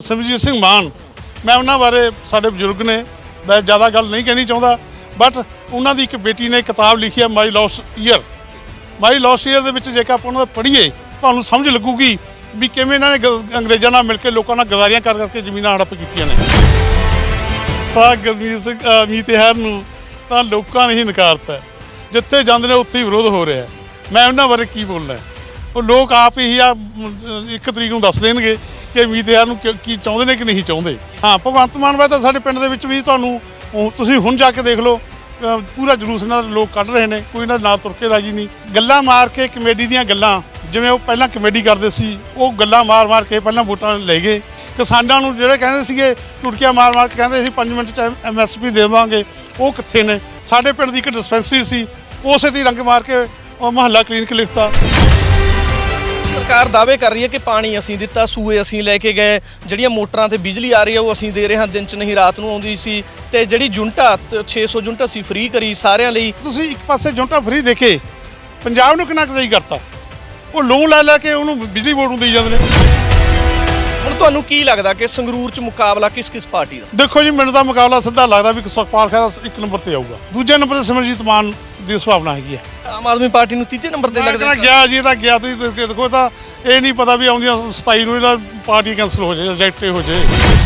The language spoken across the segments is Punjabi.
ਸਿਮਰਜੀਤ ਸਿੰਘ ਮਾਨ ਮੈਂ ਉਹਨਾਂ ਬਾਰੇ ਸਾਡੇ ਬਜ਼ੁਰਗ ਨੇ ਮੈਂ ਜ਼ਿਆਦਾ ਗੱਲ ਨਹੀਂ ਕਹਿਣੀ ਚਾਹੁੰਦਾ ਬਟ ਉਹਨਾਂ ਦੀ ਇੱਕ ਬੇਟੀ ਨੇ ਕਿਤਾਬ ਲਿਖੀ ਹੈ my loss year my loss year ਦੇ ਵਿੱਚ ਜੇਕਰ ਆਪਾਂ ਉਹਨਾਂ ਦਾ ਪੜ੍ਹੀਏ ਤੁਹਾਨੂੰ ਸਮਝ ਲੱਗੂਗੀ ਵੀ ਕਿਵੇਂ ਇਹਨਾਂ ਨੇ ਗ- ਅੰਗਰੇਜ਼ਾਂ ਨਾਲ ਮਿਲ ਕੇ ਲੋਕਾਂ ਨਾਲ ਗਦਾਰੀਆਂ ਕਰ ਕਰਕੇ ਜ਼ਮੀਨਾਂ ਹੜਪ ਕੀਤੀਆਂ ਨੇ ਸਾਰਾ ਗਰਮੀਤ ਸਿੰਘ ਅ, ਮੀਤ ਹੈਰ ਨੂੰ ਤਾਂ ਲੋਕਾਂ ਨੇ ਹੀ ਨਕਾਰਤਾ ਜਿੱਥੇ ਜਾਂਦੇ ਨੇ ਉੱਥੇ ਹੀ ਵਿਰੋਧ ਹੋ ਰਿਹਾ ਹੈ। ਮੈਂ ਉਹਨਾਂ ਬਾਰੇ ਕੀ ਬੋਲਣਾ ਹੈ? ਉਹ ਲੋਕ ਆਪ ਹੀ ਆ ਮ, ਇੱਕ ਤਰੀਕ ਨੂੰ ਦੱਸ ਦੇਣਗੇ ਕਿ ਮੀਤ ਹੈਰ ਨੂੰ ਕੀ- ਕੀ ਚਾਹੁੰਦੇ ਨੇ ਕਿ ਨਹੀਂ ਚਾਹੁੰਦੇ? ਹਾਂ ਭਗਵੰਤ ਮਾਨ ਬਾਰੇ ਤਾਂ ਸਾਡੇ ਪਿੰਡ ਦੇ ਵਿੱਚ ਵੀ ਤੁਹਾਨੂੰ ਉਹ ਤੁਸੀਂ ਹੁਣ ਜਾ ਕੇ ਦੇਖ ਲਓ ਅ, ਪੂਰਾ ਜਲੂਸ ਇਹਨਾਂ ਦੇ ਲੋਕ ਕੱਢ ਰਹੇ ਨੇ ਕੋਈ ਇਹਨਾਂ ਦੇ ਨਾਲ ਤੁਰ ਕੇ ਰਾਜੀ ਨਹੀਂ। ਗੱਲਾਂ ਮਾਰ ਕੇ ਕਮੇਡੀ ਦੀਆਂ ਗੱਲਾਂ ਜਿਵੇਂ ਉਹ ਪਹਿਲਾਂ ਕਮੇਡੀ ਕਰਦੇ ਸੀ ਉਹ ਗੱਲਾਂ ਮਾਰ-ਮਾਰ ਕੇ ਪਹਿਲਾਂ ਵੋਟਾਂ ਲੈ ਗਏ। ਕਿਸਾਨਾਂ ਨੂੰ ਜਿਹੜੇ ਕਹਿੰਦੇ ਸੀਗੇ ਟੁਟਕੀਆਂ ਮਾਰ-ਮਾਰ ਕੇ ਕਹਿੰਦੇ ਸੀ 5 ਮਿੰਟ ਚ ਐਮਐਸਪੀ ਦੇਵਾਂਗੇ ਉਹ ਕਿੱਥੇ ਨੇ? ਸਾਡੇ ਪਿੰਡ ਦੀ ਇੱਕ ਡਿਸਪੈਂਸਰੀ ਸੀ ਉਸੇ ਦੀ ਰੰਗ ਮਾਰ ਕੇ ਉਹ ਮਹੱਲਾ ਕਲੀਨਿਕ ਲਿਖਤਾ। ਸਰਕਾਰ ਦਾਅਵੇ ਕਰ ਰਹੀ ਹੈ ਕਿ ਪਾਣੀ ਅਸੀਂ ਦਿੱਤਾ, ਸੂਏ ਅਸੀਂ ਲੈ ਕੇ ਗਏ, ਜਿਹੜੀਆਂ ਮੋਟਰਾਂ ਤੇ ਬਿਜਲੀ ਆ ਰਹੀ ਹੈ ਉਹ ਅਸੀਂ ਦੇ ਰਹੇ ਹਾਂ, ਦਿਨ ਚ ਨਹੀਂ, ਰਾਤ ਨੂੰ ਆਉਂਦੀ ਸੀ। ਤੇ ਜਿਹੜੀ ਜੁੰਟਾ, ਤ- 600 ਜੁੰਟਾ ਅਸੀਂ ਫ੍ਰੀ ਕਰੀ ਸਾਰਿਆਂ ਲਈ। ਤੁਸੀਂ ਇੱਕ ਪਾਸੇ ਜੁੰਟਾ ਫਰੀ ਦੇਖੇ, ਪੰਜਾਬ ਨੂੰ ਕਿੰਨਾ ਕੁ ਕਰਤਾ? ਉਹ ਲੋਨ ਲੈ ਲੈ ਕੇ ਉਹਨੂੰ ਬਿਜਲੀ ਬੋਰਡ ਨੂੰ ਦੇਈ ਜਾਂਦੇ ਨੇ। ਹੁਣ ਤੁਹਾਨੂੰ ਕੀ ਲੱਗਦਾ ਕਿ ਸੰਗਰੂਰ ਚ ਮੁਕਾਬਲਾ ਕਿਸ ਕਿਸ ਪਾਰਟੀ ਦਾ? ਦੇਖੋ ਜੀ ਮੈਨੂੰ ਤਾਂ ਮੁਕਾਬਲਾ ਸਿੱਧਾ ਲੱਗਦਾ ਵੀ ਸੁਖਪਾਲ ਖਹਿਰਾ ਇੱਕ ਨੰਬਰ ਤੇ ਆਊਗਾ। ਦੂਜੇ ਨੰਬਰ ਤੇ ਸਿਮਰਜੀਤ ਮਾਨ ਦੀ ਸੁਭਾਵਨਾ ਹੈਗੀ ਹੈ। ਆਮ ਆਦਮੀ ਪਾਰਟੀ ਨੂੰ ਤੀਜੇ ਨੰਬਰ ਤੇ ਲੱਗਦਾ ਗਿਆ ਜੀ ਤਾਂ ਗਿਆ। ਤੁਸੀਂ ਦੇਖ ਤਾਂ ਇਹ ਨਹੀਂ ਪਤਾ ਵੀ ਆਉਂਦੀਆਂ 27 ਨੂੰ ਇਹਦਾ ਪਾਰਟੀ ਕੈਂਸਲ ਹੋ ਜਾਏ ਰਿਜੈਕਟ ਹੋ ਜਾਏ।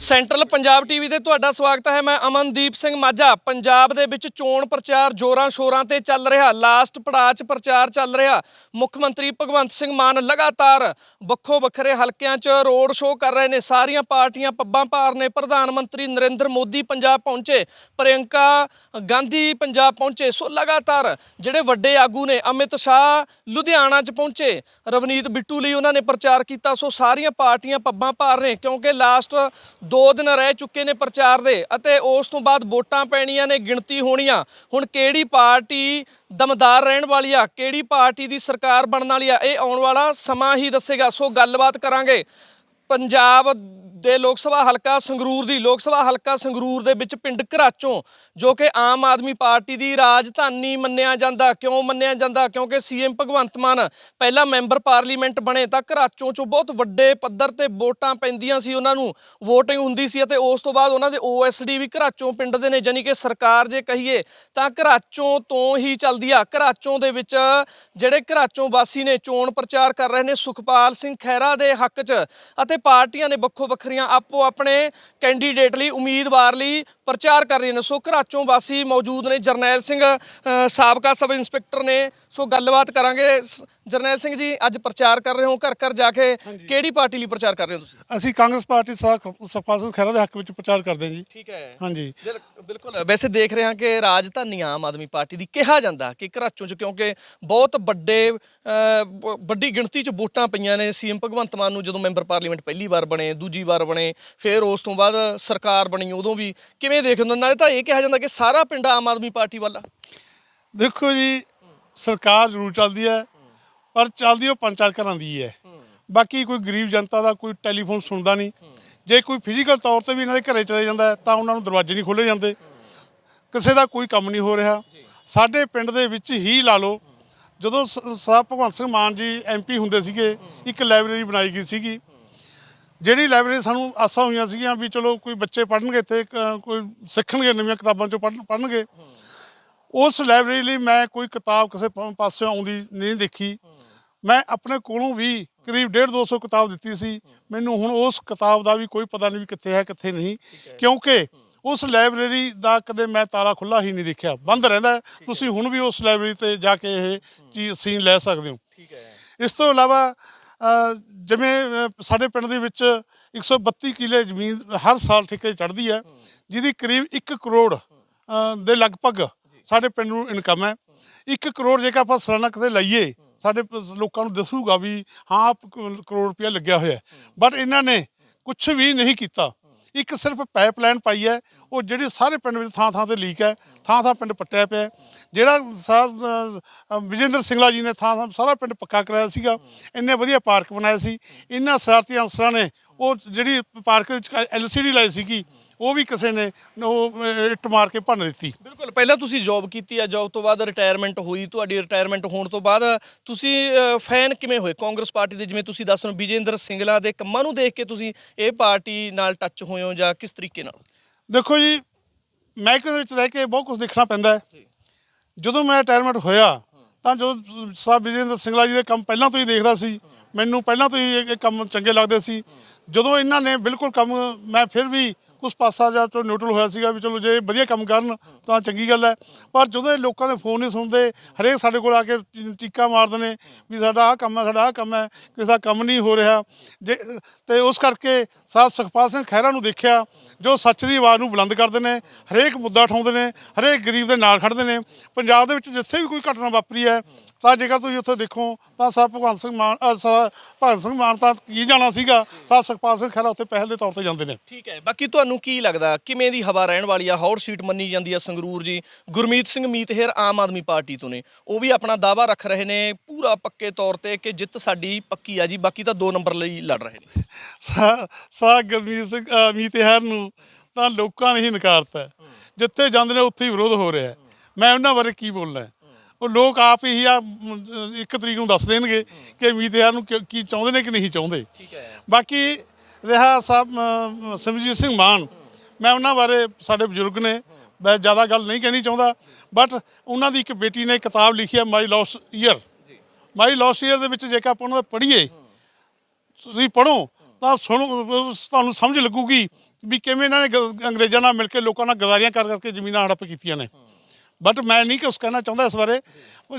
ਸੈਂਟਰਲ ਪੰਜਾਬ ਟੀਵੀ ਤੇ ਤੁਹਾਡਾ ਸਵਾਗਤ ਹੈ। ਮੈਂ ਅਮਨਦੀਪ ਸਿੰਘ ਮਾਝਾ। ਪੰਜਾਬ ਦੇ ਵਿੱਚ ਚੋਣ ਪ੍ਰਚਾਰ ਜੋਰਾਂ ਸ਼ੋਰਾਂ ਤੇ ਚੱਲ ਰਿਹਾ। ਲਾਸਟ ਪੜਾਅ 'ਚ ਪ੍ਰਚਾਰ ਚੱਲ ਰਿਹਾ। ਮੁੱਖ ਮੰਤਰੀ ਭਗਵੰਤ ਸਿੰਘ ਮਾਨ ਲਗਾਤਾਰ ਵੱਖੋ ਵੱਖਰੇ ਹਲਕਿਆਂ 'ਚ ਰੋਡ ਸ਼ੋਅ ਕਰ ਰਹੇ ਨੇ। ਸਾਰੀਆਂ ਪਾਰਟੀਆਂ ਪੱਬਾਂ ਭਾਰ ਨੇ। ਪ੍ਰਧਾਨ ਮੰਤਰੀ ਨਰਿੰਦਰ ਮੋਦੀ ਪੰਜਾਬ ਪਹੁੰਚੇ। ਪ੍ਰਿਯੰਕਾ ਗਾਂਧੀ ਪੰਜਾਬ ਪਹੁੰਚੇ। ਸੋ ਲਗਾਤਾਰ ਜਿਹੜੇ ਵੱਡੇ ਆਗੂ ਨੇ, ਅਮਿਤ ਸ਼ਾਹ ਲੁਧਿਆਣਾ 'ਚ ਪਹੁੰਚੇ। ਰਵਨੀਤ ਬਿੱਟੂ ਲਈ ਉਹਨਾਂ ਨੇ ਪ੍ਰਚਾਰ ਕੀਤਾ। ਸੋ ਸਾਰੀਆਂ ਪਾਰਟੀਆਂ ਪੱਬਾਂ ਭਾਰ ਨੇ ਕਿਉਂਕਿ ਲਾਸਟ 2 ਦਿਨ ਰਹਿ ਚੁੱਕੇ ਨੇ ਪ੍ਰਚਾਰ ਦੇ ਅਤੇ ਉਸ ਤੋਂ ਬਾਅਦ ਵੋਟਾਂ ਪੈਣੀਆਂ ਨੇ, ਗਿਣਤੀ ਹੋਣੀਆਂ। ਹੁਣ ਕਿਹੜੀ ਪਾਰਟੀ ਦਮਦਾਰ ਰਹਿਣ ਵਾਲੀ ਆ? ਕਿਹੜੀ ਪਾਰਟੀ ਦੀ ਸਰਕਾਰ ਬਣਨ ਵਾਲੀ ਆ? ਇਹ ਆਉਣ ਵਾਲਾ ਸਮਾਂ ਹੀ ਦੱਸੇਗਾ। ਸੋ ਗੱਲਬਾਤ ਕਰਾਂਗੇ ਪੰਜਾਬ ਦੇ ਲੋਕ ਸਭਾ ਹਲਕਾ ਸੰਗਰੂਰ ਦੀ, ਲੋਕ ਸਭਾ ਹਲਕਾ ਸੰਗਰੂਰ ਦੇ ਵਿੱਚ ਪਿੰਡ ਘਰਾਚੋਂ, ਜੋ ਕਿ ਆਮ ਆਦਮੀ ਪਾਰਟੀ ਦੀ ਰਾਜਧਾਨੀ ਮੰਨਿਆ ਜਾਂਦਾ। ਕਿਉਂ ਮੰਨਿਆ ਜਾਂਦਾ? ਕਿਉਂਕਿ ਸੀਐਮ ਭਗਵੰਤ ਮਾਨ ਪਹਿਲਾ ਮੈਂਬਰ ਪਾਰਲੀਮੈਂਟ ਬਣੇ ਤਾਂ ਘਰਾਚੋਂ ਚੋਂ ਬਹੁਤ ਵੱਡੇ ਪੱਧਰ ਤੇ ਵੋਟਾਂ ਪੈਂਦੀਆਂ ਸੀ ਉਹਨਾਂ ਨੂੰ। ਵੋਟਿੰਗ ਹੁੰਦੀ ਸੀ ਅਤੇ ਉਸ ਤੋਂ ਬਾਅਦ ਉਹਨਾਂ ਦੇ OSD ਵੀ ਘਰਾਚੋਂ ਪਿੰਡ ਦੇ ਨੇ ਜਾਨੀ ਕਿ ਸਰਕਾਰ ਜੇ ਕਹੀਏ ਤਾਂ ਘਰਾਚੋਂ ਤੋਂ ਹੀ ਚੱਲਦੀ ਆ। ਘਰਾਚੋਂ ਦੇ ਵਿੱਚ ਜਿਹੜੇ ਘਰਾਚੋਂ ਵਾਸੀ ਨੇ ਚੋਣ ਪ੍ਰਚਾਰ ਕਰ ਰਹੇ ਨੇ, ਸੁਖਪਾਲ ਸਿੰਘ ਖਹਿਰਾ ਦੇ ਹੱਕ 'ਚ ਅਤੇ ਪਾਰਟੀਆਂ ਨੇ ਵੱਖੋ ਵੱਖਰੀਆਂ ਆਪੋ ਆਪਣੇ ਕੈਂਡੀਡੇਟ ਲਈ ਉਮੀਦਵਾਰ ਲਈ ਪ੍ਰਚਾਰ ਕਰ ਰਹੀਆਂ ਨੇ। ਸੋ ਘਰਾਚੋਂ ਵਾਸੀ ਮੌਜੂਦ ਨੇ ਜਰਨੈਲ ਸਿੰਘ ਸਾਬਕਾ ਸਬ ਇੰਸਪੈਕਟਰ ਨੇ। ਸੋ ਗੱਲਬਾਤ ਕਰਾਂਗੇ। ਜਰਨੈਲ ਸਿੰਘ ਜੀ ਅੱਜ ਪ੍ਰਚਾਰ ਕਰ ਰਹੇ ਹੋ। ਘਰ ਘਰ ਜਾ ਕੇ ਕਿਹੜੀ ਪਾਰਟੀ ਲਈ ਪ੍ਰਚਾਰ ਕਰ ਰਹੇ ਹੋ ਤੁਸੀਂ? ਅਸੀਂ ਕਾਂਗਰਸ ਪਾਰਟੀ ਸੁਖਪਾਲ ਸਿੰਘ ਖਹਿਰਾ ਦੇ ਹੱਕ ਵਿੱਚ ਪ੍ਰਚਾਰ ਕਰਦੇ ਹਾਂ ਜੀ। ਠੀਕ ਹੈ। ਹਾਂਜੀ। ਬਿਲ- ਬਿਲਕੁਲ। ਵੈਸੇ ਦੇਖ ਰਹੇ ਹਾਂ ਕਿ ਰਾਜਧਾਨੀ ਆਮ ਆਦਮੀ ਪਾਰਟੀ ਦੀ ਕਿਹਾ ਜਾਂਦਾ ਕਿ ਘਰਾਚੋਂ ਚ ਕਿਉਂਕਿ ਬਹੁਤ ਵੱਡੇ ਵੱਡੀ ਗਿਣਤੀ ਚ ਵੋਟਾਂ ਪਈਆਂ ਨੇ। ਸੀਐਮ ਭਗਵੰਤ ਮਾਨ ਨੂੰ ਜਦੋਂ ਮੈਂਬਰ ਪਾਰਲੀਮੈਂਟ ਪਹਿਲੀ ਵਾਰ ਬਣੇ ਦੂਜੀ ਵਾਰ ਬਣੇ ਫਿਰ ਉਸ ਤੋਂ ਬਾਅਦ ਸਰਕਾਰ ਬਣੀ ਉਦੋਂ ਵੀ ਕਿਵੇਂ ਦੇਖ ਹੋ ਨਾਲੇ ਤਾਂ ਇਹ ਕਿਹਾ ਜਾਂਦਾ ਕਿ ਸਾਰਾ ਪਿੰਡ ਆਮ ਆਦਮੀ ਪਾਰਟੀ ਵੱਲ। ਦੇਖੋ ਜੀ, ਸਰਕਾਰ ਜ਼ਰੂਰ ਚੱਲਦੀ ਹੈ, ਪਰ ਚੱਲਦੀ ਉਹ ਪੰਜ ਚਾਰ ਘਰਾਂ ਦੀ ਹੈ। ਬਾਕੀ ਕੋਈ ਗਰੀਬ ਜਨਤਾ ਦਾ ਕੋਈ ਟੈਲੀਫੋਨ ਸੁਣਦਾ ਨਹੀਂ। ਜੇ ਕੋਈ ਫਿਜ਼ੀਕਲ ਤੌਰ ਤੇ ਵੀ ਇਹਨਾਂ ਦੇ ਘਰੇ ਚਲੇ ਜਾਂਦਾ ਤਾਂ ਉਹਨਾਂ ਨੂੰ ਦਰਵਾਜ਼ੇ ਨਹੀਂ ਖੋਲੇ ਜਾਂਦੇ। ਕਿਸੇ ਦਾ ਕੋਈ ਕੰਮ ਨਹੀਂ ਹੋ ਰਿਹਾ। ਸਾਡੇ ਪਿੰਡ ਦੇ ਵਿੱਚ ਹੀ ਲਾ ਲਓ, ਜਦੋਂ ਸ- ਸਾਹਿਬ ਭਗਵੰਤ ਸਿੰਘ ਮਾਨ ਜੀ ਐਮਪੀ ਹੁੰਦੇ ਸੀਗੇ, ਇੱਕ ਲਾਇਬ੍ਰੇਰੀ ਬਣਾਈ ਗਈ ਸੀਗੀ। ਜਿਹੜੀ ਲਾਇਬ੍ਰੇਰੀ ਸਾਨੂੰ ਆਸਾਂ ਹੋਈਆਂ ਸੀਗੀਆਂ ਵੀ ਚਲੋ ਕੋਈ ਬੱਚੇ ਪੜ੍ਹਨਗੇ ਕ- ਕੋਈ ਸਿੱਖਣਗੇ ਨਵੀਆਂ ਕਿਤਾਬਾਂ ਚੋਂ ਪੜ੍ਹਨ ਪੜ੍ਹਨਗੇ। ਉਸ ਲਾਇਬ੍ਰੇਰੀ ਲਈ ਮੈਂ ਕੋਈ ਕਿਤਾਬ ਕਿਸੇ ਪ- ਪਾਸਿਓਂ ਆਉਂਦੀ ਨਹੀਂ ਦੇਖੀ। ਮੈਂ ਆਪਣੇ ਕੋਲੋਂ ਵੀ ਕਰੀਬ 1.5 200 ਕਿਤਾਬ ਦਿੱਤੀ ਸੀ। ਮੈਨੂੰ ਹੁਣ ਉਸ ਕਿਤਾਬ ਦਾ ਵੀ ਕੋਈ ਪਤਾ ਨਹੀਂ ਵੀ ਕਿੱਥੇ ਹੈ ਕਿੱਥੇ ਨਹੀਂ। ਕਿਉਂਕਿ ਉਸ ਲਾਇਬ੍ਰੇਰੀ ਦਾ ਕਦੇ ਮੈਂ ਤਾਲਾ ਖੁੱਲਾ ਹੀ ਨਹੀਂ ਦੇਖਿਆ। ਬੰਦ ਰਹਿੰਦਾ। ਤੁਸੀਂ ਹੁਣ ਵੀ ਉਸ ਲਾਇਬ੍ਰੇਰੀ ਤੇ ਜਾ ਕੇ ਇਹ ਚੀਜ਼ ਸੀਨ ਲੈ ਸਕਦੇ ਹੋ। ਇਸ ਤੋਂ ਇਲਾਵਾ ਜਿਵੇਂ ਸਾਡੇ ਪਿੰਡ ਦੇ ਵਿੱਚ 132 ਕਿੱਲੇ ਜ਼ਮੀਨ ਹਰ ਸਾਲ ਠੇਕੇ ਚੜ੍ਹਦੀ ਹੈ ਜਿਹਦੀ ਕਰੀਬ 1 ਕਰੋੜ ਦੇ ਲਗਭਗ ਸਾਡੇ ਪਿੰਡ ਨੂੰ ਇਨਕਮ ਹੈ। 1 ਕਰੋੜ ਜੇਕਰ ਆਪਾਂ ਸਾਲਾਨਾ ਕਿਤੇ ਲਈਏ ਸਾਡੇ ਲੋਕਾਂ ਨੂੰ ਦੱਸੂਗਾ ਵੀ ਹਾਂ ਕਰੋੜ ਰੁਪਇਆ ਲੱਗਿਆ ਹੋਇਆ ਬਟ ਇਹਨਾਂ ਨੇ ਕੁਝ ਵੀ ਨਹੀਂ ਕੀਤਾ। ਇੱਕ ਸਿਰਫ ਪਾਈਪਲਾਈਨ ਪਾਈ ਹੈ, ਉਹ ਜਿਹੜੀ ਸਾਰੇ ਪਿੰਡ ਵਿੱਚ ਥਾਂ ਥਾਂ ਤੇ ਲੀਕ ਹੈ, ਥਾਂ ਥਾਂ ਪਿੰਡ ਪੱਟਿਆ ਪਿਆ ਜਿਹੜਾ ਸਾਹਿਬ ਵਿਜੇਂਦਰ ਸਿੰਗਲਾ ਜੀ ਨੇ ਥਾਂ ਥਾਂ ਸਾਰਾ ਪਿੰਡ ਪੱਕਾ ਕਰਾਇਆ ਸੀਗਾ, ਇੰਨੇ ਵਧੀਆ ਪਾਰਕ ਬਣਾਏ ਸੀ। ਇਹਨਾਂ ਸ਼ਰਾਰਤੀ ਅਨਸਰਾਂ ਨੇ ਉਹ ਜਿਹੜੀ ਪਾਰਕ ਵਿੱਚ ਐਲਸੀਡੀ ਲਾਈ ਸੀਗੀ ਉਹ ਵੀ ਕਿਸੇ ਨੇ ਉਹ ਅਹ, ਇੱਟ ਮਾਰ ਕੇ ਭੰਨ ਦਿੱਤੀ। ਬਿਲਕੁਲ ਪਹਿਲਾਂ ਤੁਸੀਂ ਜੌਬ ਕੀਤੀ ਆ ਜੌਬ ਤੋਂ ਬਾਅਦ ਰਿਟਾਇਰਮੈਂਟ ਹੋਈ ਤੁਹਾਡੀ ਰਿਟਾਇਰਮੈਂਟ ਹੋਣ ਤੋਂ ਬਾਅਦ ਤੁਸੀਂ ਫੈਨ ਕਿਵੇਂ ਹੋਏ? ਕਾਂਗਰਸ ਪਾਰਟੀ ਦੇ ਜਿਵੇਂ ਤੁਸੀਂ ਦੱਸ ਰਹੇ ਹੋ ਵਿਜੇਂਦਰ ਸਿੰਗਲਾ ਦੇ ਕੰਮਾਂ ਨੂੰ ਦੇਖ ਕੇ ਤੁਸੀਂ ਇਹ ਪਾਰਟੀ ਨਾਲ ਟੱਚ ਹੋਏ ਹੋ ਜਾਂ ਕਿਸ ਤਰੀਕੇ ਨਾਲ? ਦੇਖੋ ਜੀ ਮਹਿਕਮੇ ਦੇ ਵਿੱਚ ਰਹਿ ਕੇ ਬਹੁਤ ਕੁਝ ਦੇਖਣਾ ਪੈਂਦਾ ਹੈ। ਜਦੋਂ ਮੈਂ ਰਿਟਾਇਰਮੈਂਟ ਹੋਇਆ ਤਾਂ ਜਦੋਂ ਸਾਹਿਬ ਵਿਜੇਂਦਰ ਸਿੰਗਲਾ ਜੀ ਦੇ ਕੰਮ ਪਹਿਲਾਂ ਤੋਂ ਹੀ ਦੇਖਦਾ ਸੀ ਮੈਨੂੰ ਪਹਿਲਾਂ ਤੋਂ ਹੀ ਇਹ ਇਹ ਕੰਮ ਚੰਗੇ ਲੱਗਦੇ ਸੀ। ਜਦੋਂ ਇਹਨਾਂ ਨੇ ਬਿਲਕੁਲ ਕੰਮ ਮੈਂ ਫਿਰ ਵੀ ਕੁਝ ਪਾਸਾ ਜਾਂ ਤੋਂ ਨਿਊਟਰਲ ਹੋਇਆ ਸੀਗਾ ਵੀ ਚਲੋ ਜੇ ਵਧੀਆ ਕੰਮ ਕਰਨ, ਤਾਂ ਚੰਗੀ ਗੱਲ ਹੈ। ਪਰ ਜਦੋਂ ਇਹ ਲੋਕਾਂ ਦੇ ਫੋਨ ਨਹੀਂ ਸੁਣਦੇ, ਹਰੇਕ ਸਾਡੇ ਕੋਲ ਆ ਕੇ ਟੀਕਾ ਮਾਰਦੇ ਨੇ ਵੀ ਸਾਡਾ ਆਹ ਕੰਮ ਹੈ, ਸਾਡਾ ਆਹ ਕੰਮ ਹੈ, ਕਿਸੇ ਦਾ ਕੰਮ ਨਹੀਂ ਹੋ ਰਿਹਾ। ਜੇ, ਤੇ ਉਸ ਕਰਕੇ ਸਾਧ ਸੁਖਪਾਲ ਸਿੰਘ ਖਹਿਰਾ ਨੂੰ ਦੇਖਿਆ, ਜੋ ਸੱਚ ਦੀ ਆਵਾਜ਼ ਨੂੰ ਬੁਲੰਦ ਕਰਦੇ ਨੇ, ਹਰੇਕ ਮੁੱਦਾ ਉਠਾਉਂਦੇ ਨੇ, ਹਰੇਕ ਗਰੀਬ ਦੇ ਨਾਲ ਖੜਦੇ ਨੇ। ਪੰਜਾਬ ਦੇ ਵਿੱਚ ਜਿੱਥੇ ਵੀ ਕੋਈ ਘਟਨਾ ਵਾਪਰੀ ਹੈ ਤਾਂ ਜੇਕਰ ਤੁਸੀਂ ਉੱਥੇ ਦੇਖੋ ਤਾਂ ਸਰ ਭਗਵੰਤ ਸਿੰਘ ਮਾਨ ਅ, ਸਰ ਭਗਤ ਸਿੰਘ ਮਾਨ ਤਾਂ ਕੀ ਜਾਣਾ ਸੀਗਾ ਸਾਧ ਸੁਖਪਾਲ ਸਿੰਘ ਖਹਿਰਾ ਉੱਥੇ ਪਹਿਲ ਦੇ ਤੌਰ ਤੇ ਜਾਂਦੇ ਨੇ ਠੀਕ ਹੈ ਬਾਕੀ ਤੁਹਾਨੂੰ ਕੀ ਲੱਗਦਾ ਕਿਵੇਂ ਦੀ ਹਵਾ ਰਹਿਣ ਵਾਲੀ ਆ ਹੌਟ ਸੀਟ ਮੰਨੀ ਜਾਂਦੀ ਆ ਸੰਗਰੂਰ ਜੀ ਗੁਰਮੀਤ ਸਿੰਘ ਮੀਤਹਿਰ ਆਮ ਆਦਮੀ ਪਾਰਟੀ ਤੋਂ ਨੇ ਉਹ ਵੀ ਆਪਣਾ ਦਾਵਾ ਰੱਖ ਰਹੇ ਨੇ ਪੂਰਾ ਪੱਕੇ ਤੌਰ ਤੇ ਕਿ ਜਿੱਤ ਸਾਡੀ ਪੱਕੀ ਆ ਜੀ ਬਾਕੀ ਤਾਂ 2 ਨੰਬਰ ਲਈ ਲੜ ਰਹੇ ਨੇ ਸਾ ਸਾ ਗੁਰਮੀਤ ਸਿੰਘ ਅ, ਮੀਤਿਹਾਰ ਨੂੰ ਤਾਂ ਲੋਕਾਂ ਨੇ ਹੀ ਨਕਾਰਤਾ ਹੈ। ਜਿੱਥੇ ਜਾਂਦੇ ਨੇ ਉੱਥੇ ਹੀ ਵਿਰੋਧ ਹੋ ਰਿਹਾ ਹੈ। ਮੈਂ ਉਹਨਾਂ ਬਾਰੇ ਕੀ ਬੋਲਣਾ ਹੈ? ਉਹ ਲੋਕ ਆਪ ਹੀ ਆ ਇੱਕ ਤਰੀਕ ਨੂੰ ਦੱਸ ਦੇਣਗੇ ਕਿ ਮੀਤਿਹਾਰ ਨੂੰ ਕੀ- ਕੀ ਚਾਹੁੰਦੇ ਨੇ ਕਿ ਨਹੀਂ ਚਾਹੁੰਦੇ। ਬਾਕੀ ਰਿਹਾ ਸਾਹਿਬ ਅ, ਸਿਮਰਜੀਤ ਸਿੰਘ ਮਾਨ ਮੈਂ ਉਹਨਾਂ ਬਾਰੇ ਸਾਡੇ ਬਜ਼ੁਰਗ ਨੇ ਮੈਂ ਜ਼ਿਆਦਾ ਗੱਲ ਨਹੀਂ ਕਹਿਣੀ ਚਾਹੁੰਦਾ ਬਟ ਉਹਨਾਂ ਦੀ ਇੱਕ ਬੇਟੀ ਨੇ ਕਿਤਾਬ ਲਿਖੀ ਹੈ my loss year my loss year ਦੇ ਵਿੱਚ ਜੇਕਰ ਆਪਾਂ ਉਹਨਾਂ ਦਾ ਪੜ੍ਹੀਏ ਤੁਸੀਂ ਪੜੋ ਤਾਂ ਸੁਣੋ ਤੁਹਾਨੂੰ ਸਮਝ ਲੱਗੂਗੀ ਵੀ ਕਿਵੇਂ ਇਹਨਾਂ ਨੇ ਗ- ਅੰਗਰੇਜ਼ਾਂ ਨਾਲ ਮਿਲ ਕੇ ਲੋਕਾਂ ਨਾਲ ਗਦਾਰੀਆਂ ਕਰ ਕਰਕੇ ਜ਼ਮੀਨਾਂ ਹੜੱਪ ਕੀਤੀਆਂ ਨੇ। ਬਟ ਮੈਂ ਨਹੀਂ ਕੁਛ ਕਹਿਣਾ ਚਾਹੁੰਦਾ ਇਸ ਬਾਰੇ।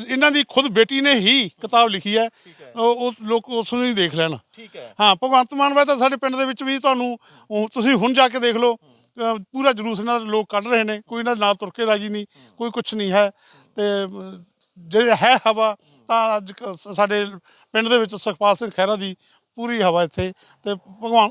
ਇਹਨਾਂ ਦੀ ਖੁਦ ਬੇਟੀ ਨੇ ਹੀ ਕਿਤਾਬ ਲਿਖੀ ਹੈ। ਉਹ ਲੋਕ ਉਸ ਨੂੰ ਹੀ ਦੇਖ ਲੈਣ। ਠੀਕ ਹੈ। ਹਾਂ ਭਗਵੰਤ ਮਾਨ ਬਾਰੇ ਤਾਂ ਸਾਡੇ ਪਿੰਡ ਦੇ ਵਿੱਚ ਵੀ ਤੁਹਾਨੂੰ ਤੁਸੀਂ ਹੁਣ ਜਾ ਕੇ ਦੇਖ ਲਓ। ਪੂਰਾ ਜਲੂਸ ਇਹਨਾਂ ਦਾ ਲੋਕ ਕੱਢ ਰਹੇ ਨੇ। ਕੋਈ ਇਹਨਾਂ ਨਾਲ ਤੁਰ ਕੇ ਰਾਜੀ ਨਹੀਂ। ਕੋਈ ਕੁਝ ਨਹੀਂ ਹੈ। ਤੇ ਜੇ ਹੈ ਹਵਾ ਤਾਂ ਅੱਜ ਸਾਡੇ ਪਿੰਡ ਦੇ ਵਿੱਚ ਸੁਖਪਾਲ ਸਿੰਘ ਖਹਿਰਾ ਦੀ ਪੂਰੀ ਹਵਾ ਇੱਥੇ। ਤੇ ਭਗਵਾਨ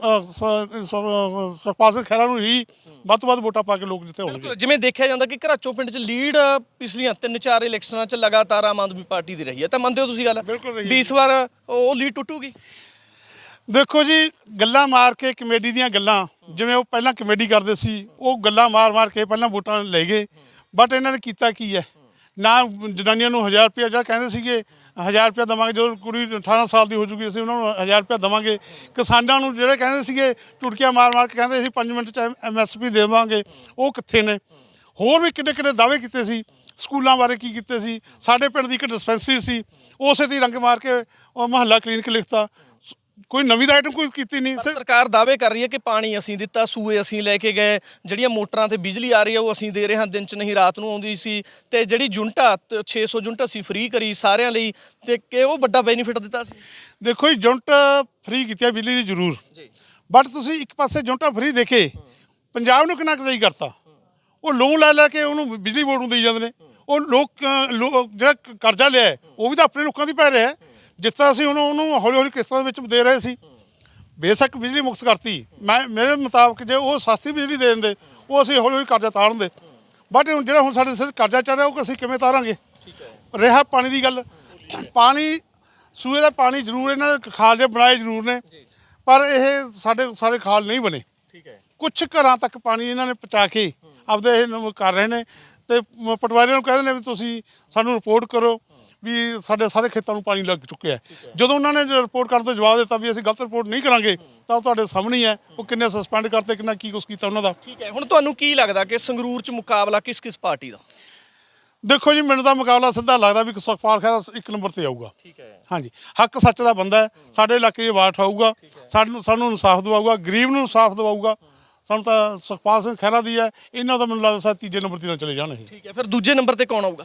ਸੁਖਪਾਲ ਸਿੰਘ ਖਹਿਰਾ ਨੂੰ ਹੀ ਵੱਧ ਤੋਂ ਵੱਧ ਵੋਟਾਂ ਪਾ ਕੇ ਲੋਕ ਜਿੱਤੇ ਹੋਣਗੇ। ਜਿਵੇਂ ਦੇਖਿਆ ਜਾਂਦਾ ਕਿ ਘਰਾਚੋਂ ਪਿੰਡ 'ਚ ਲੀਡ ਪਿਛਲੀਆਂ ਤਿੰਨ ਚਾਰ ਇਲੈਕਸ਼ਨਾਂ 'ਚ ਲਗਾਤਾਰ ਆਮ ਆਦਮੀ ਪਾਰਟੀ ਦੀ ਰਹੀ ਹੈ। ਤਾਂ ਮੰਨਦੇ ਹੋ ਤੁਸੀਂ ਗੱਲ? ਵੀ ਇਸ ਵਾਰ ਉਹ ਲੀਡ ਟੁੱਟੂਗੀ? ਦੇਖੋ ਜੀ ਗੱਲਾਂ ਮਾਰ ਕੇ ਕਮੇਡੀ ਦੀਆਂ ਗੱਲਾਂ ਜਿਵੇਂ ਉਹ ਪਹਿਲਾਂ ਕਮੇਡੀ ਕਰਦੇ ਸੀ ਉਹ ਗੱਲਾਂ ਮਾਰ-ਮਾਰ ਕੇ ਪਹਿਲਾਂ ਵੋਟਾਂ ਲੈ ਗਏ। ਬਟ ਇਹਨਾਂ ਨੇ ਕੀਤਾ ਕੀ ਹੈ? ਨਾ ਜਨਾਨੀਆਂ ਨੂੰ 1000 ਰੁਪਇਆ ਜਿਹੜਾ ਕਹਿੰਦੇ ਸੀਗੇ 1000 ਰੁਪਇਆ ਦਵਾਂਗੇ, ਜਦੋਂ ਕੁੜੀ 18 ਸਾਲ ਦੀ ਹੋ ਜੂਗੀ, ਅਸੀਂ ਉਹਨਾਂ ਨੂੰ 1000 ਰੁਪਇਆ ਦਵਾਂਗੇ। ਕਿਸਾਨਾਂ ਨੂੰ ਜਿਹੜੇ ਕਹਿੰਦੇ ਸੀਗੇ, ਟੁਟਕੀਆਂ ਮਾਰ-ਮਾਰ ਕੇ ਕਹਿੰਦੇ ਅਸੀਂ 5 ਮਿੰਟ ਚ ਐਮਐਸਪੀ ਦੇਵਾਂਗੇ, ਉਹ ਕਿੱਥੇ ਨੇ? ਹੋਰ ਵੀ ਕਿੰਨੇ ਕਿੰਨੇ ਦਾਅਵੇ ਕੀਤੇ ਸੀ, ਸਕੂਲਾਂ ਬਾਰੇ ਕੀ ਕੀਤੇ ਸੀ? ਸਾਡੇ ਪਿੰਡ ਦੀ ਇੱਕ ਡਿਸਪੈਂਸਰੀ ਸੀ, ਉਸੇ ਦੀ ਰੰਗ ਮਾਰ ਕੇ ਉਹ ਮਹੱਲਾ ਕਲੀਨਿਕ ਲਿਖਤਾ। ਕੋਈ ਨਵੀਂ ਦਾ ਆਈਟਮ ਕੋਈ ਕੀਤੀ ਨਹੀਂ। ਸਰਕਾਰ ਦਾਅਵੇ ਕਰ ਰਹੀ ਹੈ ਕਿ ਪਾਣੀ ਅਸੀਂ ਦਿੱਤਾ ਸੂਏ ਅਸੀਂ ਲੈ ਕੇ ਗਏ ਜਿਹੜੀਆਂ ਮੋਟਰਾਂ ਤੇ ਬਿਜਲੀ ਆ ਰਹੀ ਹੈ ਉਹ ਅਸੀਂ ਦੇ ਰਹੇ ਹਾਂ। ਦਿਨ 'ਚ ਨਹੀਂ ਰਾਤ ਨੂੰ ਆਉਂਦੀ ਸੀ। ਤੇ ਜਿਹੜੀ ਜੁੰਟਾ 600 ਜੁੰਟਾ ਅਸੀਂ ਫ੍ਰੀ ਕਰੀ ਸਾਰਿਆਂ ਲਈ ਤੇ ਕਿ ਉਹ ਵੱਡਾ ਬੈਨੀਫਿਟ ਦਿੱਤਾ ਸੀ? ਦੇਖੋ ਜੀ ਜੁੰਟ ਫ੍ਰੀ ਕੀਤੀ ਹੈ ਬਿਜਲੀ ਦੀ ਜ਼ਰੂਰ। ਜੀ। ਬਟ ਤੁਸੀਂ ਇੱਕ ਪਾਸੇ ਜੁੰਟਾ ਫ੍ਰੀ ਦੇਖੇ ਪੰਜਾਬ ਨੂੰ ਕਿੰਨਾ ਕਜ਼ਾਈ ਕਰਤਾ? ਉਹ ਲੋਨ ਲੈ ਲੈ ਕੇ ਉਹਨੂੰ ਬਿਜਲੀ ਬੋਰਡ ਨੂੰ ਦੇਈ ਜਾਂਦੇ ਨੇ। ਉਹ ਲੋਕ ਅਹ, ਲੋ- ਜਿਹੜਾ ਕ- ਕਰਜ਼ਾ ਲਿਆ ਹੈ, ਉਹ ਵੀ ਤਾਂ ਆਪਣੇ ਲੋਕਾਂ ਦੀ ਪੈ ਰਿਹਾ ਹੈ। ਜਿਸ ਤਰ੍ਹਾਂ ਅਸੀਂ ਉਹਨੂੰ ਉਹਨੂੰ ਹੌਲੀ ਹੌਲੀ ਕਿਸ਼ਤਾਂ ਦੇ ਵਿੱਚ ਦੇ ਰਹੇ ਸੀ ਬੇਸ਼ੱਕ ਬਿਜਲੀ ਮੁਕਤ ਕਰਤੀ। ਮੈਂ ਮੇਰੇ ਮੁਤਾਬਕ ਜੇ ਉਹ ਸਸਤੀ ਬਿਜਲੀ ਦੇ ਦਿੰਦੇ ਉਹ ਅਸੀਂ ਹੌਲੀ ਹੌਲੀ ਕਰਜ਼ਾ ਤਾਰਨ ਦੇ ਬਟ ਹੁਣ ਜਿਹੜਾ ਹੁਣ ਸਾਡੇ ਸਿਰ ਕਰਜ਼ਾ ਚੜ ਰਿਹਾ ਉਹ ਅਸੀਂ ਕਿਵੇਂ ਤਾਰਾਂਗੇ? ਠੀਕ ਹੈ ਰਿਹਾ ਪਾਣੀ ਦੀ ਗੱਲ। ਪਾਣੀ ਸੂਏ ਦਾ ਪਾਣੀ ਜ਼ਰੂਰ ਇਹਨਾਂ ਨੇ ਖਾਲ ਜੇ ਬਣਾਏ ਜ਼ਰੂਰ ਨੇ ਪਰ ਇਹ ਸਾਡੇ ਸਾਰੇ ਖਾਲ ਨਹੀਂ ਬਣੇ। ਠੀਕ ਹੈ। ਕੁਝ ਘਰਾਂ ਤੱਕ ਪਾਣੀ ਇਹਨਾਂ ਨੇ ਪਹੁੰਚਾ ਕੇ ਆਪਦੇ ਇਹ ਕਰ ਰਹੇ ਨੇ। ਤੇ ਪਟਵਾਰੀਆਂ ਨੂੰ ਕਹਿੰਦੇ ਨੇ ਵੀ ਤੁਸੀਂ ਸਾਨੂੰ ਰਿਪੋਰਟ ਕਰੋ। ਵੀ ਸਾਡੇ ਸਾਰੇ ਖੇਤਾਂ ਨੂੰ ਪਾਣੀ ਲੱਗ ਚੁੱਕਿਆ ਹੈ। ਜਦੋਂ ਉਹਨਾਂ ਨੇ ਰਿਪੋਰਟ ਕਰਨ ਤੋਂ ਜਵਾਬ ਦਿੱਤਾ ਵੀ ਅਸੀਂ ਗਲਤ ਰਿਪੋਰਟ ਨਹੀਂ ਕਰਾਂਗੇ ਤਾਂ ਉਹ ਤੁਹਾਡੇ ਸਾਹਮਣੇ ਹੀ ਹੈ। ਉਹ ਕਿੰਨੇ ਸਸਪੈਂਡ ਕਰਤੇ ਕਿੰਨਾ ਕੀ ਕੁਛ ਕੀਤਾ ਉਹਨਾਂ ਦਾ। ਠੀਕ ਹੈ ਹੁਣ ਤੁਹਾਨੂੰ ਕੀ ਲੱਗਦਾ ਕਿ ਸੰਗਰੂਰ 'ਚ ਮੁਕਾਬਲਾ ਕਿਸ ਕਿਸ ਪਾਰਟੀ ਦਾ? ਦੇਖੋ ਜੀ ਮੈਨੂੰ ਤਾਂ ਮੁਕਾਬਲਾ ਸਿੱਧਾ ਲੱਗਦਾ ਵੀ ਸੁਖਪਾਲ ਖਹਿਰਾ ਇੱਕ ਨੰਬਰ ਤੇ ਆਊਗਾ। ਠੀਕ ਹੈ। ਹਾਂਜੀ ਹੱਕ ਸੱਚ ਦਾ ਬੰਦਾ ਹੈ। ਸਾਡੇ ਇਲਾਕੇ 'ਚ ਆਵਾਜ਼ ਉਠਾਊਗਾ ਸਾਨੂੰ ਸਾਨੂੰ ਇਨਸਾਫ ਦਿਵਾਊਗਾ ਗਰੀਬ ਨੂੰ ਇਨਸਾਫ ਦਿਵਾਊਗਾ। ਸਾਨੂੰ ਤਾਂ ਸੁਖਪਾਲ ਸਿੰਘ ਖਹਿਰਾ ਦੀ ਹੈ। ਇਹਨਾਂ ਦਾ ਮੈਨੂੰ ਲੱਗਦਾ ਸ਼ਾਇਦ ਤੀਜੇ ਨੰਬਰ ਤੇ ਨਾ ਚਲੇ ਜਾਣ ਇਹ। ਠੀਕ ਹੈ ਫਿਰ ਦੂਜੇ ਨੰਬਰ ਤੇ ਕੌਣ ਆਊਗਾ?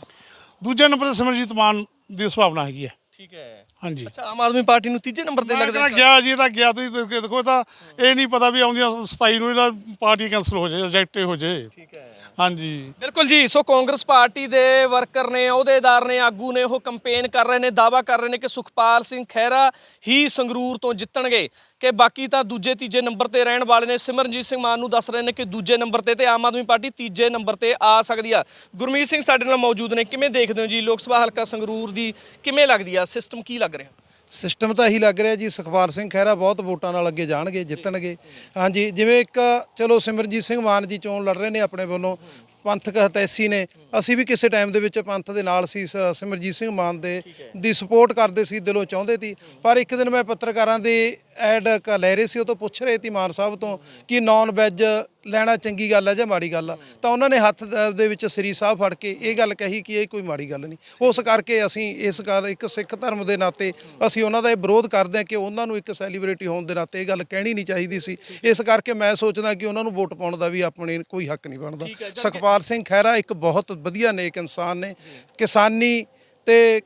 ਦੂਜੇ ਨੰਬਰ ਤੇ ਸਿਮਰਜੀਤ ਮਾਨ ਦੀ ਸੰਭਾਵਨਾ ਹੈਗੀ ਹੈ। ਠੀਕ ਹੈ। ਹਾਂਜੀ। ਅੱਛਾ ਆਮ ਆਦਮੀ ਪਾਰਟੀ ਨੂੰ ਤੀਜੇ ਨੰਬਰ ਤੇ ਲੱਗਦਾ ਗਿਆ ਜੀ ਇਹ ਤਾਂ ਗਿਆ ਤੁਸੀਂ ਦੇਖ ਕੇ ਦੇਖੋ ਇਹ ਤਾਂ ਇਹ ਨਹੀਂ ਪਤਾ ਵੀ ਆਉਂਦੀਆਂ 27 ਨੂੰ ਇਹਦਾ ਪਾਰਟੀ ਕੈਂਸਲ ਹੋ ਜਾਏ ਰਿਜੈਕਟ ਹੋ ਜਾਏ ਠੀਕ ਹੈ। ਹਾਂਜੀ। ਬਿਲਕੁਲ ਜੀ ਸੋ ਕਾਂਗਰਸ ਪਾਰਟੀ ਦੇ ਵਰਕਰ ਨੇ ਅਹੁਦੇਦਾਰ ਨੇ ਆਗੂ ਨੇ ਉਹ ਕੰਪੇਨ ਕਰ ਰਹੇ ਨੇ ਦਾਵਾ ਕਰ ਰਹੇ ਨੇ ਕਿ ਸੁਖਪਾਲ ਸਿੰਘ ਖਹਿਰਾ ਹੀ ਸੰਗਰੂਰ ਤੋਂ ਜਿੱਤਣਗੇ। ਕਿ ਬਾਕੀ ਤਾਂ ਦੂਜੇ ਤੀਜੇ ਨੰਬਰ ਤੇ ਰਹਿਣ ਵਾਲੇ ਨੇ। ਸਿਮਰਨਜੀਤ ਸਿੰਘ ਮਾਨ ਨੂੰ ਦੱਸ ਰਹੇ ਨੇ ਕਿ ਦੂਜੇ ਨੰਬਰ ਤੇ ਤੇ ਆਮ ਆਦਮੀ ਪਾਰਟੀ ਤੀਜੇ ਨੰਬਰ ਤੇ ਆ ਸਕਦੀ ਆ। ਗੁਰਮੀਤ ਸਿੰਘ ਸਾਡੇ ਨਾਲ ਮੌਜੂਦ ਨੇ। ਕਿਵੇਂ ਦੇਖਦੇ ਹੋ ਜੀ? ਲੋਕ ਸਭਾ ਹਲਕਾ ਸੰਗਰੂਰ ਦੀ ਕਿਵੇਂ ਲੱਗਦੀ ਆ? ਸਿਸਟਮ ਕੀ ਲੱਗ ਰਿਹਾ? ਸਿਸਟਮ ਤਾਂ ਇਹੀ ਲੱਗ ਰਿਹਾ ਜੀ। ਸੁਖਪਾਲ ਸਿੰਘ ਖਹਿਰਾ ਬਹੁਤ ਵੋਟਾਂ ਨਾਲ ਅੱਗੇ ਜਾਣਗੇ ਜਿੱਤਣਗੇ। ਹਾਂਜੀ ਜਿਵੇਂ ਇੱਕ ਚਲੋ ਸਿਮਰਨਜੀਤ ਸਿੰਘ ਮਾਨ ਜੀ ਚੋਣ ਲੜ ਰਹੇ ਨੇ ਆਪਣੇ ਵੱਲੋਂ। ਪੰਥਕ ਹਤੈਸੀ ਨੇ। ਅਸੀਂ ਵੀ ਕਿਸੇ ਟਾਈਮ ਦੇ ਵਿੱਚ ਪੰਥ ਦੇ ਨਾਲ ਸੀ। ਸ- ਸਿਮਰਜੀਤ ਸਿੰਘ ਮਾਨ ਦੇ ਦੀ ਸਪੋਰਟ ਕਰਦੇ ਸੀ ਦਿਲੋਂ ਚਾਹੁੰਦੇ ਸੀ। ਪਰ ਇੱਕ ਦਿਨ ਮੈਂ ਪੱਤਰਕਾਰਾਂ ਦੇ ਐਡ ਕ ਲੈ ਰਹੇ ਸੀ ਉਹ ਤੋਂ ਪੁੱਛ ਰਹੇ ਸੀ ਮਾਨ ਸਾਹਿਬ ਤੋਂ ਕਿ ਨਾਨ ਵੈਜ ਲੈਣਾ ਚੰਗੀ ਗੱਲ ਹੈ ਜਾਂ ਮਾੜੀ ਗੱਲ ਆ। ਤਾਂ ਉਹਨਾਂ ਨੇ ਹੱਥ ਦ- ਵਿੱਚ ਸ੍ਰੀ ਸਾਹਿਬ ਫੜ ਕੇ ਇਹ ਗੱਲ ਕਹੀ ਕਿ ਇਹ ਕੋਈ ਮਾੜੀ ਗੱਲ ਨਹੀਂ। ਉਸ ਕਰਕੇ ਅਸੀਂ ਇਸ ਗੱਲ ਇੱਕ ਸਿੱਖ ਧਰਮ ਦੇ ਨਾਤੇ ਅਸੀਂ ਉਹਨਾਂ ਦਾ ਇਹ ਵਿਰੋਧ ਕਰਦੇ ਹਾਂ ਕਿ ਉਹਨਾਂ ਨੂੰ ਇੱਕ ਸੈਲੀਬ੍ਰਿਟੀ ਹੋਣ ਦੇ ਨਾਤੇ ਇਹ ਗੱਲ ਕਹਿਣੀ ਨਹੀਂ ਚਾਹੀਦੀ ਸੀ। ਇਸ ਕਰਕੇ ਮੈਂ ਸੋਚਦਾ ਕਿ ਉਹਨਾਂ ਨੂੰ ਵੋਟ ਪਾਉਣ ਦਾ ਵੀ ਆਪਣੇ ਕੋਈ ਹੱਕ ਨਹੀਂ ਬਣਦਾ। ਸੁਖਪਾਲ ਸਿੰਘ ਖਹਿਰਾ ਇੱਕ ਬਹੁਤ ਵਧੀਆ ਨੇਕ ਇਨਸਾਨ ਨੇ। ਕਿਸਾਨੀ ਤੇ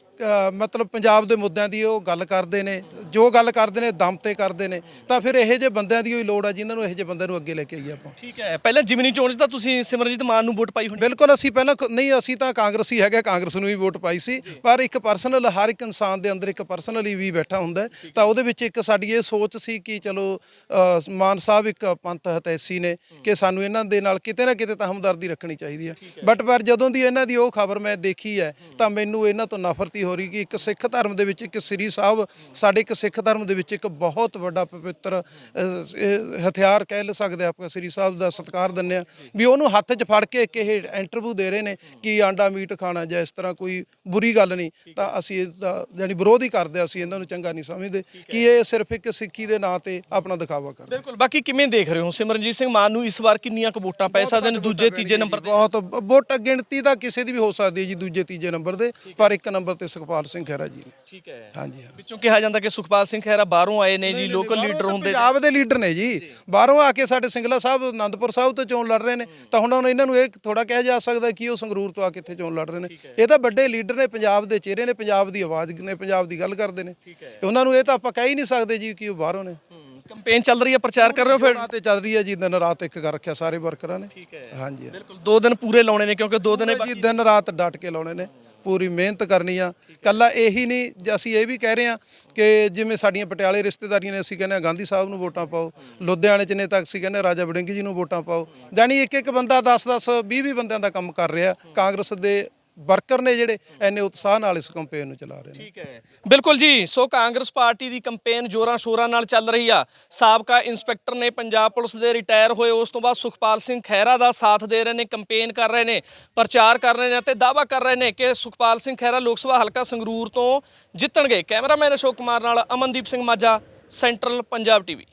ਮਤਲਬ ਪੰਜਾਬ ਦੇ ਮੁੱਦਿਆਂ ਦੀ ਉਹ ਗੱਲ ਕਰਦੇ ਨੇ ਜੋ ਗੱਲ ਕਰਦੇ ਨੇ ਦਮ ਤੇ ਕਰਦੇ ਨੇ ਤਾਂ ਫਿਰ ਇਹੋ ਜਿਹੇ ਬੰਦਿਆਂ ਦੀ ਹੀ ਲੋੜ ਆ ਜਿਨ੍ਹਾਂ ਨੂੰ ਇਹੋ ਜਿਹੇ ਬੰਦਿਆਂ ਨੂੰ ਅੱਗੇ ਲੈ ਕੇ ਆਈਏ ਆਪਾਂ। ਠੀਕ ਹੈ ਪਹਿਲਾਂ ਜਿਮਨੀ ਚੋਣ 'ਚ ਤਾਂ ਤੁਸੀਂ ਸਿਮਰਜੀਤ ਮਾਨ ਨੂੰ ਵੋਟ ਪਾਈ ਹੋਣੀ ਬਿਲਕੁਲ ਅਸੀਂ ਪਹਿਲਾਂ ਨਹੀਂ ਅਸੀਂ ਤਾਂ ਕਾਂਗਰਸੀ ਹੈਗੇ ਕਾਂਗਰਸ ਨੂੰ ਵੀ ਵੋਟ ਪਾਈ ਸੀ ਪਰ ਇੱਕ ਪਰਸਨਲ ਹਰ ਇੱਕ ਇਨਸਾਨ ਦੇ ਅੰਦਰ ਇੱਕ ਪਰਸਨਲੀ ਵੀ ਬੈਠਾ ਹੁੰਦਾ ਹੈ। ਤਾਂ ਉਹਦੇ ਵਿੱਚ ਇੱਕ ਸਾਡੀ ਇਹ ਸੋਚ ਸੀ ਕਿ ਚਲੋ ਮਾਨ ਸਾਹਿਬ ਇੱਕ ਪੰਥ ਹਤੈਸੀ ਨੇ ਕਿ ਸਾਨੂੰ ਇਹਨਾਂ ਦੇ ਨਾਲ ਕਿਤੇ ਨਾ ਕਿਤੇ ਤਾਂ ਹਮਦਰਦੀ ਰੱਖਣੀ ਚਾਹੀਦੀ ਹੈ। ਬਟ ਪਰ ਜਦੋਂ ਦੀ ਇਹਨਾਂ ਦੀ ਉਹ ਖਬਰ ਮੈਂ ਦੇਖੀ ਹੈ ਤਾਂ ਮੈਨੂੰ ਇਹਨਾਂ ਤੋਂ ਨਫ਼ਰਤ ਹੀ ਰਹੀ ਕਿ ਇੱਕ ਸਿੱਖ ਧਰਮ ਦੇ ਵਿੱਚ ਇੱਕ ਸ੍ਰੀ ਸਾਹਿਬ ਸਾਡੇ ਇੱਕ ਸਿੱਖ ਧਰਮ ਦੇ ਵਿੱਚ ਇੱਕ ਬਹੁਤ ਵੱਡਾ ਪਵਿੱਤਰ ਹਥਿਆਰ ਕਹਿ ਲ ਸਕਦੇ ਆਪਾਂ ਸ੍ਰੀ ਸਾਹਿਬ ਦਾ ਸਤਿਕਾਰ ਦਿੰਦੇ ਆ ਵੀ ਉਹਨੂੰ ਹੱਥ 'ਚ ਫੜ ਕੇ ਕਿ ਇਹ ਇੰਟਰਵਿਊ ਦੇ ਰਹੇ ਨੇ ਕਿ ਆਂਡਾ ਮੀਟ ਖਾਣਾ ਜਾਂ ਇਸ ਤਰ੍ਹਾਂ ਕੋਈ ਬੁਰੀ ਗੱਲ ਨਹੀਂ। ਤਾਂ ਅਸੀਂ ਇਹਦਾ ਜਾਨੀ ਵਿਰੋਧ ਹੀ ਕਰਦੇ ਅਸੀਂ ਇਹਨਾਂ ਨੂੰ ਚੰਗਾ ਨਹੀਂ ਸਮਝਦੇ ਕਿ ਇਹ ਸਿਰਫ ਇੱਕ ਸਿੱਖੀ ਦੇ ਨਾਂ ਤੇ ਆਪਣਾ ਦਿਖਾਵਾ ਕਰਦੇ ਬਿਲਕੁਲ ਬਾਕੀ ਕਿਵੇਂ ਦੇਖ ਰਹੇ ਹੋ? ਸਿਮਰਨਜੀਤ ਸਿੰਘ ਮਾਨ ਨੂੰ ਇਸ ਵਾਰ ਕਿੰਨੀਆਂ ਕੁ ਵੋਟਾਂ ਪੈ ਸਕਦੇ ਨੇ? ਦੂਜੇ ਤੀਜੇ ਨੰਬਰ ਤੇ? ਬਹੁਤ ਵੋਟ ਗਿਣਤੀ ਤਾਂ ਕਿਸੇ ਦੀ ਵੀ ਹੋ ਸਕਦੀ ਹੈ ਜੀ ਦੂਜੇ ਤੀਜੇ ਨੰਬਰ ਦੇ ਪਰ ਇੱਕ ਨੰਬਰ ਤੇ ਸੁਖਪਾਲ ਸਿੰਘ ਖਹਿਰਾ ਜੀ ਨੇ। ਠੀਕ ਹੈ। ਹਾਂਜੀ ਹਾਂ। ਵਿੱਚੋਂ ਕਿਹਾ ਜਾਂਦਾ ਕਿ ਸੁਖਪਾਲ ਸਿੰਘ ਖਹਿਰਾ ਬਾਹਰੋਂ ਆਏ ਨੇ ਜੀ ਲੋਕਲ ਲੀਡਰ ਹੁੰਦੇ ਪੰਜਾਬ ਦੇ ਲੀਡਰ ਨੇ ਜੀ। ਬਾਹਰੋਂ ਆ ਕੇ ਸਾਡੇ ਸਿੰਗਲਾ ਸਾਹਿਬ ਆਨੰਦਪੁਰ ਸਾਹਿਬ ਤੋਂ ਚੋਣ ਲੜ ਰਹੇ ਨੇ। ਤਾਂ ਹੁਣ ਇਹਨਾਂ ਨੂੰ ਇਹ ਥੋੜਾ ਕਿਹਾ ਜਾ ਸਕਦਾ ਕਿ ਉਹ ਸੰਗਰੂਰ ਤੋਂ ਆ ਕੇ ਇੱਥੇ ਚੋਣ ਲੜ ਰਹੇ ਨੇ। ਇਹ ਤਾਂ ਵੱਡੇ ਲੀਡਰ ਨੇ ਪੰਜਾਬ ਦੇ ਚਿਹਰੇ ਨੇ ਪੰਜਾਬ ਦੀ ਆਵਾਜ਼ ਨੇ ਪੰਜਾਬ ਦੀ ਗੱਲ ਕਰਦੇ ਨੇ। ਉਹਨਾਂ ਨੂੰ ਇਹ ਤਾਂ ਆਪਾਂ ਕਹਿ ਹੀ ਨਹੀਂ ਸਕਦੇ ਜੀ ਕਿ ਉਹ ਬਾਹਰੋਂ ਨੇ। ਕੰਪੇਨ ਚੱਲ ਰਹੀ ਹੈ ਪ੍ਰਚਾਰ ਕਰ ਰਹੇ ਹੋ ਫਿਰ? ਤੇ ਚੱਲ ਰਹੀ ਹੈ ਜੀ ਦਿਨ ਰਾਤ ਇੱਕ ਕਰ ਰੱਖਿਆ ਸਾਰੇ ਵਰਕਰਾਂ ਨੇ। ਠੀਕ ਹੈ। ਹਾਂਜੀ। ਬਿਲਕੁਲ ਦੋ ਦਿਨ ਪੂਰੇ ਲਾਉਣੇ ਨੇ ਕਿਉਂਕਿ ਦੋ ਦਿਨ ਜੀ ਦਿਨ ਰਾਤ ਡਟ ਕੇ ਲਾਉਣੇ ਨੇ। ਪੂਰੀ ਮਿਹਨਤ ਕਰਨੀ ਆ। ਕੱਲਾ ਇਹੀ ਨਹੀਂ, ਜੇ ਅਸੀਂ ਇਹ ਵੀ ਕਹਿ ਰਹੇ ਆ ਕਿ ਜਿਵੇਂ ਸਾਡੀਆਂ ਪਟਿਆਲੇ ਰਿਸ਼ਤੇਦਾਰੀਆਂ ਨੇ, ਅਸੀਂ ਕਹਿੰਦੇ ਆ ਗਾਂਧੀ ਸਾਹਿਬ ਨੂੰ ਵੋਟਾਂ ਪਾਓ, ਲੁਧਿਆਣੇ ਚ ਨੇ ਤਾਂ ਅਸੀਂ ਕਹਿੰਦੇ ਆ ਰਾਜਾ ਵੜਿੰਗੀ ਜੀ ਨੂੰ ਵੋਟਾਂ ਪਾਓ। ਜਾਨੀ ਇੱਕ ਇੱਕ ਬੰਦਾ 10 10 20 20 ਬੰਦਿਆਂ ਦਾ ਕੰਮ ਕਰ ਰਿਹਾ, ਕਾਂਗਰਸ ਦੇ ਵਰਕਰ ਨੇ ਜਿਹੜੇ ਐਨੇ ਉਤਸ਼ਾਹ ਨਾਲ ਇਸ ਕੰਪੇਨ ਨੂੰ ਚਲਾ ਰਹੇ ਨੇ। ਠੀਕ ਹੈ। ਬਿਲਕੁਲ ਜੀ, ਸੋ ਕਾਂਗਰਸ ਪਾਰਟੀ ਦੀ ਕੰਪੇਨ ਜੋਰਾਂ ਸ਼ੋਰਾਂ ਨਾਲ ਚੱਲ ਰਹੀ ਆ। ਸਾਬਕਾ ਇੰਸਪੈਕਟਰ ਨੇ ਪੰਜਾਬ ਪੁਲਿਸ ਦੇ ਰਿਟਾਇਰ ਹੋਏ, ਉਸ ਤੋਂ ਬਾਅਦ ਸੁਖਪਾਲ ਸਿੰਘ ਖਹਿਰਾ ਦਾ ਸਾਥ ਦੇ ਰਹੇ ਨੇ ਕੰਪੇਨ ਕਰ ਰਹੇ ਨੇ, ਪ੍ਰਚਾਰ ਕਰ ਰਹੇ ਨੇ ਅਤੇ ਦਾਅਵਾ ਕਰ ਰਹੇ ਨੇ ਕਿ ਸੁਖਪਾਲ ਸਿੰਘ ਖਹਿਰਾ ਲੋਕ ਸਭਾ ਹਲਕਾ ਸੰਗਰੂਰ ਤੋਂ ਜਿੱਤਣਗੇ। ਕੈਮਰਾਮੈਨ ਅਸ਼ੋਕ ਕੁਮਾਰ ਨਾਲ ਅਮਨਦੀਪ ਸਿੰਘ ਮਾਝਾ, ਸੈਂਟਰਲ ਪੰਜਾਬ ਟੀਵੀ।